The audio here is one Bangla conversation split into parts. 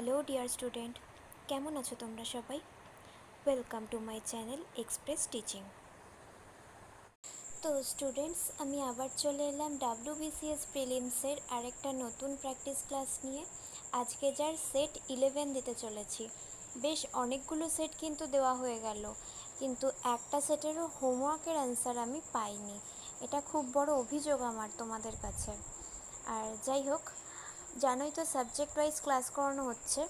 হ্যালো ডিয়ার স্টুডেন্ট, কেমন আছো তোমরা সবাই? Welcome to my channel Express Teaching তো স্টুডেন্টস আমি আবার চলে এলাম ডাব্লিউ বিসিএস প্রিলিমসের আরেকটা নতুন প্র্যাকটিস ক্লাস নিয়ে। আজকে যার সেট ইলেভেন দিতে চলেছি। বেশ অনেকগুলো সেট কিন্তু দেওয়া হয়ে গেল, কিন্তু একটা সেটেরও হোমওয়ার্কের অ্যান্সার আমি পাইনি। এটা খুব বড় অভিযোগ আমার তোমাদের কাছে। আর যাই হোক জানোই তো সাবজেক্ট ওয়াইজ ক্লাস করানো হচ্ছে।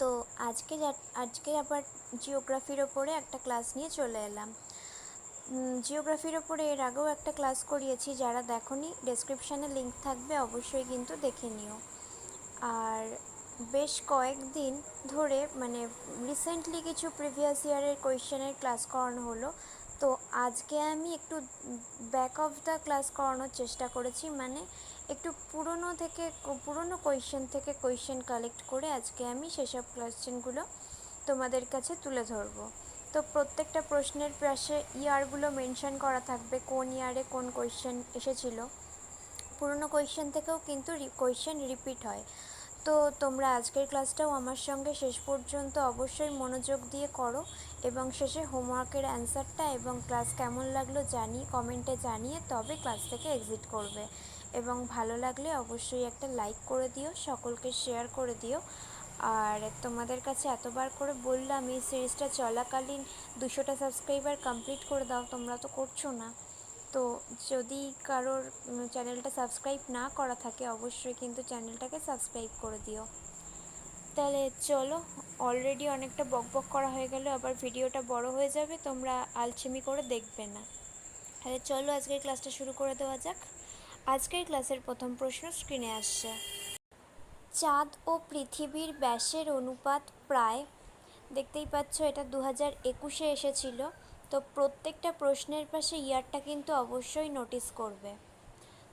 তো আজকে আজকে আবার জিওগ্রাফির ওপরে একটা ক্লাস নিয়ে চলে এলাম। জিওগ্রাফির ওপরে এর আগেও একটা ক্লাস করিয়েছি, যারা দেখোনি ডেসক্রিপশানে লিঙ্ক থাকবে, অবশ্যই কিন্তু দেখে নিও। আর বেশ কয়েকদিন ধরে মানে রিসেন্টলি কিছু প্রিভিয়াস ইয়ারের কোয়েশ্চেনের ক্লাস করানো হলো। তো আজকে আমি একটু ব্যাক অফ দ্য ক্লাস করানোর চেষ্টা করেছি মানে একটু পুরনো থেকে, পুরনো কোয়েশ্চেন থেকে কোয়েশ্চেন কালেক্ট করে আজকে আমি সেসব কোয়েশ্চেনগুলো তোমাদের কাছে তুলে ধরবো। তো প্রত্যেকটা প্রশ্নের পাশে ইয়ারগুলো মেনশন করা থাকবে, কোন ইয়ারে কোন কোয়েশ্চেন এসেছিল। পুরনো কোয়েশ্চেন থেকেও কিন্তু কোয়েশ্চেন রিপিট হয়। তো তোমরা আজকের ক্লাসটাও আমার সঙ্গে শেষ পর্যন্ত অবশ্যই মনোযোগ দিয়ে করো এবং শেষে হোমওয়ার্কের অ্যান্সারটা এবং ক্লাস কেমন লাগল জানি কমেন্টে জানিয়ে তবে ক্লাস থেকে এক্সিট করবে। এবং ভালো লাগলে অবশ্যই একটা লাইক করে দিও, সকলকে শেয়ার করে দিও। আর তোমাদের কাছে এতবার করে বললাম, এই সিরিজটা চলাকালীন দুশোটা সাবস্ক্রাইবার কমপ্লিট করে দাও, তোমরা তো করছ না। তো যদি কারোর চ্যানেলটা সাবস্ক্রাইব না করা থাকে, অবশ্যই কিন্তু চ্যানেলটাকে সাবস্ক্রাইব করে দিও। তাহলে চলো অলরেডি অনেকটা বকবক করা হয়ে গেল, আবার ভিডিওটা বড় হয়ে যাবে, তোমরা আলছেমি করে দেখবে না। তাহলে চলো, আজকের ক্লাসটা শুরু করে দেওয়া যাক। আজকের ক্লাসের প্রথম প্রশ্ন স্ক্রিনে আসছে। চাঁদ ও পৃথিবীর ব্যাসের অনুপাত প্রায়, দেখতেই পাচ্ছ এটা দু হাজার একুশে এসেছিল তো প্রত্যেকটা প্রশ্নের পাশে ইয়ারটা কিন্তু অবশ্যই নোটিস করবে।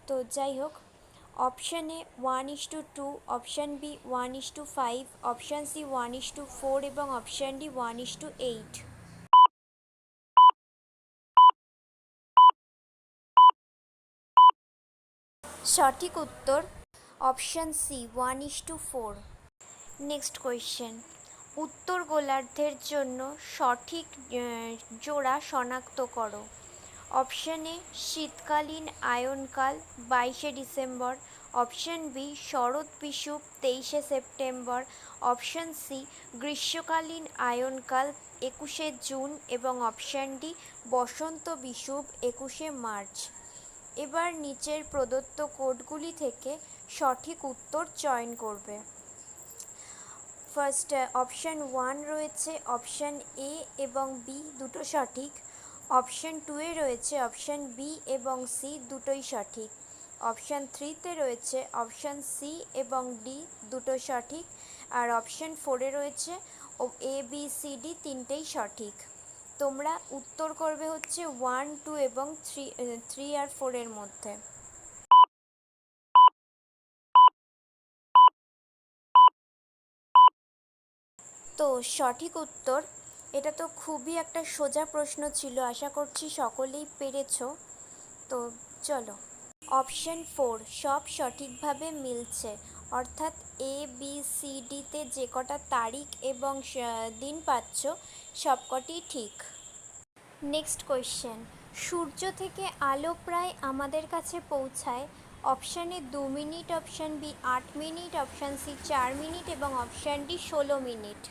তো যাই হোক option A one is to two option B one is to five option C one is to four এবং option D one is to eight সঠিক উত্তর option C one is to four next question উত্তর গোলার্ধের জন্য সঠিক জোড়া শনাক্ত করো। অপশান শীতকালীন আয়নকাল, বাইশে ডিসেম্বর। অপশান বি শরৎ বিষুব তেইশে সেপ্টেম্বর। অপশান সি গ্রীষ্মকালীন আয়নকাল, একুশে জুন এবং অপশান ডি বসন্ত বিষুব একুশে মার্চ। এবার নিচের প্রদত্ত কোডগুলি থেকে সঠিক উত্তর চয়ন করবে। ফার্স্ট অপশান ওয়ান রয়েছে অপশান এ এবং বি দুটো সঠিক। অপশান টুয়ে রয়েছে অপশান বি এবং সি দুটোই সঠিক। অপশান থ্রিতে রয়েছে অপশান সি এবং ডি দুটো সঠিক। আর অপশান ফোরে রয়েছে এ বি সি ডি তিনটেই সঠিক। তোমরা উত্তর করবে হচ্ছে ওয়ান টু এবং থ্রি থ্রি আর ফোরের মধ্যে। তো সঠিক উত্তর? এটা তো খুবই একটা সোজা প্রশ্ন ছিল, আশা করছি সকলেই পেরেছ। তো চলো। অপশন ফোর, সব সঠিকভাবে মিলছে। অর্থাৎ এ বি সি ডিতে যে কটা তারিখ এবং দিন পাচ্ছ সবকটি ঠিক। নেক্সট কোয়েশ্চেন সূর্য থেকে আলো প্রায় আমাদের কাছে পৌঁছায়। অপশানে দু মিনিট, অপশান বি আট মিনিট, অপশান সি চার মিনিট এবং অপশান ডি ষোলো মিনিট।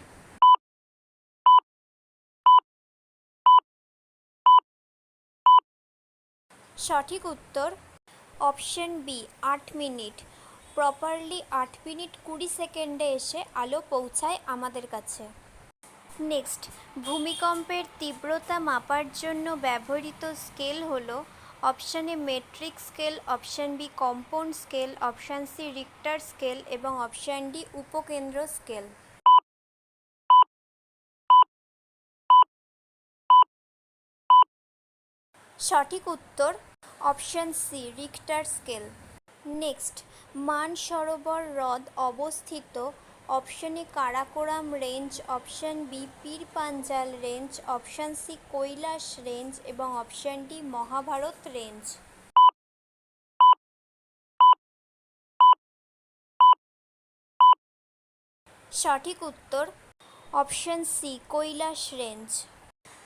সঠিক উত্তর অপশন বি, আট মিনিট। প্রপারলি আট মিনিট কুড়ি সেকেন্ডে এসে আলো পৌঁছায় আমাদের কাছে। নেক্সট, ভূমিকম্পের তীব্রতা মাপার জন্য ব্যবহৃত স্কেল হলো option metric scale, option B compound scale, option C Richter scale এবং অপশান ডি উপকেন্দ্র স্কেল। সঠিক উত্তর, option C Richter scale next Mansarovar হ্রদ অবস্থিত। Option Karakoram range option B Pir Panjal range option C Kailash range এবং অপশন ডি মহাভারত রেঞ্জ সঠিক উত্তর অপশন সি কৈলাস রেঞ্জ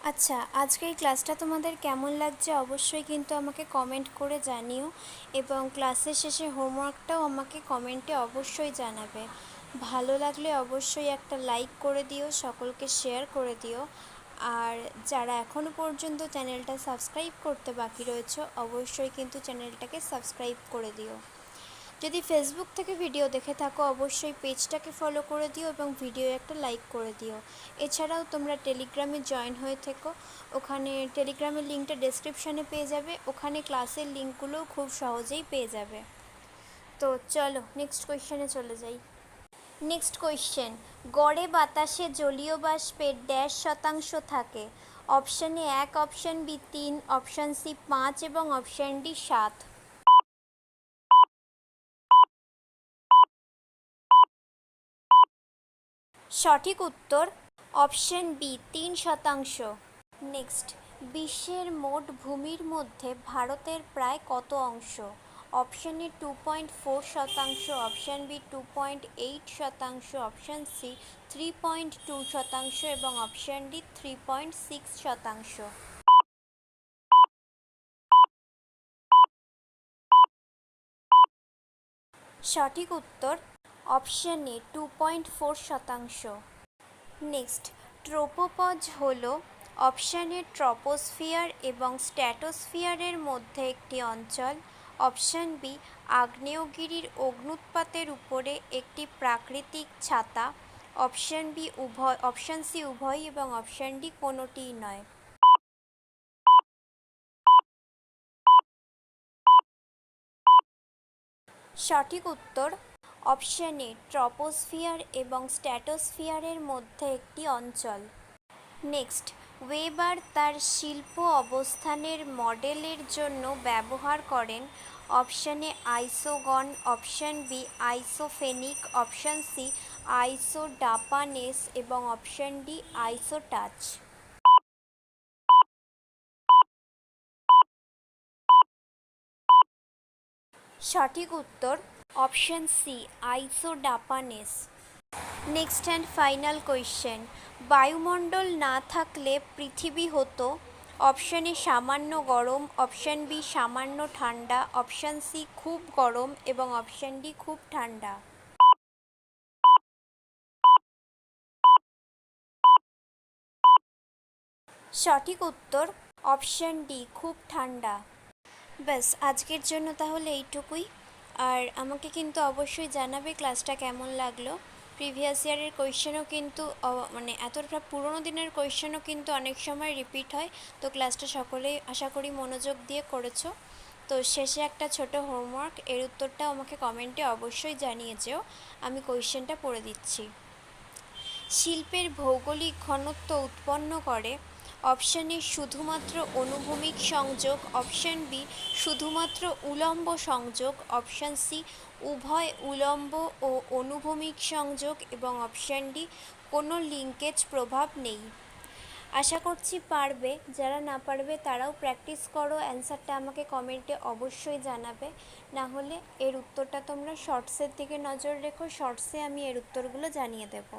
আচ্ছা আজকের ক্লাসটা তোমাদের কেমন লাগছে অবশ্যই কিন্তু আমাকে কমেন্ট করে জানিও এবং ক্লাসের শেষে হোমওয়ার্কটাও আমাকে কমেন্টে অবশ্যই জানাবে। ভালো লাগলে অবশ্যই একটা লাইক করে দিও, সকলকে শেয়ার করে দিও। আর যারা এখনও পর্যন্ত চ্যানেলটা সাবস্ক্রাইব করতে বাকি রয়েছে, অবশ্যই কিন্তু চ্যানেলটাকে সাবস্ক্রাইব করে দিও। যদি ফেসবুক থেকে ভিডিও দেখে থাকো, অবশ্যই পেজটাকে ফলো করে দিও এবং ভিডিও একটা লাইক করে দিও। এছাড়াও তোমরা টেলিগ্রামে জয়েন হয়ে থেকো। ওখানে টেলিগ্রামের লিঙ্কটা ডেসক্রিপশানে পেয়ে যাবে। ওখানে ক্লাসের লিঙ্কগুলোও খুব সহজেই পেয়ে যাবে। তো চলো নেক্সট কোয়েশ্চেনে চলে যাই। নেক্সট কোয়েশ্চেন গড়ে বাতাসে জলীয় বাষ্পের ড্যাশ শতাংশ থাকে। অপশান এ এক অপশান বি তিন অপশান সি পাঁচ এবং অপশান ডি সাত। সঠিক উত্তর অপশন বি, তিন শতাংশ। নেক্সট, বিশ্বের মোট ভূমির মধ্যে ভারতের প্রায় কত অংশ? Option A two point four শতাংশ, option B two point eight শতাংশ, option C three point two শতাংশ এবং option D three point six শতাংশ। সঠিক উত্তর option A two point four শতাংশ। নেক্সট ট্রোপোপজ হল অপশন এ ট্রপোস্ফিয়ার এবং স্ট্যাটোস্ফিয়ারের মধ্যে একটি অঞ্চল। অপশন বি আগ্নেয়গিরির অগ্নুৎপাতের উপরে একটি প্রাকৃতিক ছাতা। অপশন বি উভয়, অপশন সি উভয় এবং অপশন ডি কোনোটিই নয়। সঠিক উত্তর অপশন এ, ট্রপোস্ফিয়ার এবং স্ট্যাটোস্ফিয়ারের মধ্যে একটি অঞ্চল। নেক্সট, ওয়েবার তার শিল্প অবস্থানের মডেলের জন্য ব্যবহার করেন। Option A, isogon, option B, isophenic, option C, isodapanes এবং অপশন ডি, আইসোটাচ। সঠিক উত্তর option C isodapanes next and final question বায়ুমণ্ডল না থাকলে পৃথিবী হতো? অপশন এ সামান্য গরম অপশন বি সামান্য ঠান্ডা অপশন সি খুব গরম এবং অপশন ডি খুব ঠান্ডা। সঠিক উত্তর অপশন ডি খুব ঠান্ডা। ব্যাস, আজকের জন্য তাহলে এইটুকুই। আর আমাকে কিন্তু অবশ্যই জানাবে ক্লাসটা কেমন লাগল। প্রিভিয়াস ইয়ারের কোয়েশ্চেনও কিন্তু মানে এতটা পুরোনো দিনের কোয়েশ্চেনও কিন্তু অনেক সময় রিপিট হয়। তো ক্লাসটা সকলেই আশা করি মনোযোগ দিয়ে করেছ। তো শেষে একটা ছোট হোমওয়ার্ক এর উত্তরটা আমাকে কমেন্টে অবশ্যই জানিয়ে যেও। আমি কোয়েশ্চেনটা পড়ে দিচ্ছি। শিল্পের ভৌগোলিক ঘনত্ব উৎপন্ন করে। অপশান এ শুধুমাত্র অনুভূমিক সংযোগ, অপশান বি শুধুমাত্র উলম্ব সংযোগ, অপশান সি উভয় উলম্ব ও অনুভূমিক সংযোগ এবং অপশান ডি কোনো লিঙ্কেজ প্রভাব নেই। আশা করছি পারবে। যারা না পারবে তারাও প্র্যাকটিস করো। অ্যান্সারটা আমাকে কমেন্টে অবশ্যই জানাবে। না হলে এর উত্তরটা তোমরা শর্টসের দিকে নজর রেখো। শর্টসে আমি এর উত্তরগুলো জানিয়ে দেবো।